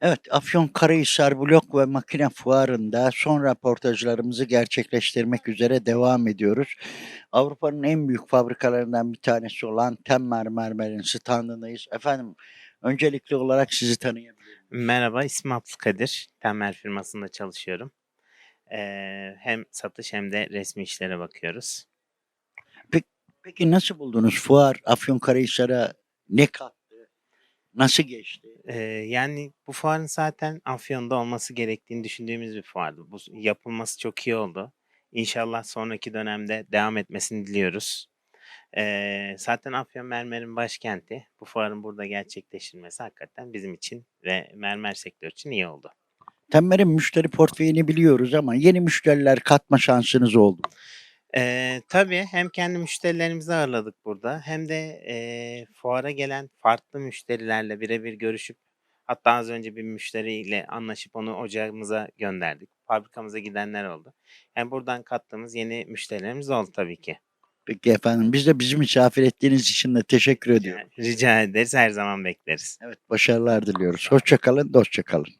Evet, Afyonkarahisar Blok ve Makine Fuarı'nda son röportajlarımızı gerçekleştirmek üzere devam ediyoruz. Avrupa'nın en büyük fabrikalarından bir tanesi olan Temmer Mermer'in standındayız. Efendim, öncelikli olarak sizi tanıyabilir miyim? Merhaba, ismim Abdülkadir. Temel firmasında çalışıyorum. Eee, hem satış hem de resmi işlere bakıyoruz. Peki nasıl buldunuz fuar Afyonkarahisar'a ne kattı? Nasıl geçti? Eee, yani bu fuarın zaten Afyon'da olması gerektiğini düşündüğümüz bir fuardı. Bu yapılması çok iyi oldu. İnşallah sonraki dönemde devam etmesini diliyoruz. Eee, zaten Afyon mermerin başkenti. Bu fuarın burada gerçekleştirilmesi hakikaten bizim için ve mermer sektörü için iyi oldu. Temmer'in müşteri portföyünü biliyoruz ama yeni müşteriler katma şansınız oldu. Eee, tabii hem kendi müşterilerimizi ağırladık burada hem de, eee, fuara gelen farklı müşterilerle birebir görüşüp hatta az önce bir müşteriyle anlaşıp onu ocağımıza gönderdik. Fabrikamıza gidenler oldu. Yani buradan kattığımız yeni müşterilerimiz oldu tabii ki. Peki efendim, biz de bizi misafir ettiğiniz için de teşekkür ediyorum. Yani rica ederiz, her zaman bekleriz. Evet, başarılar diliyoruz. Hoşça kalın, dostça kalın.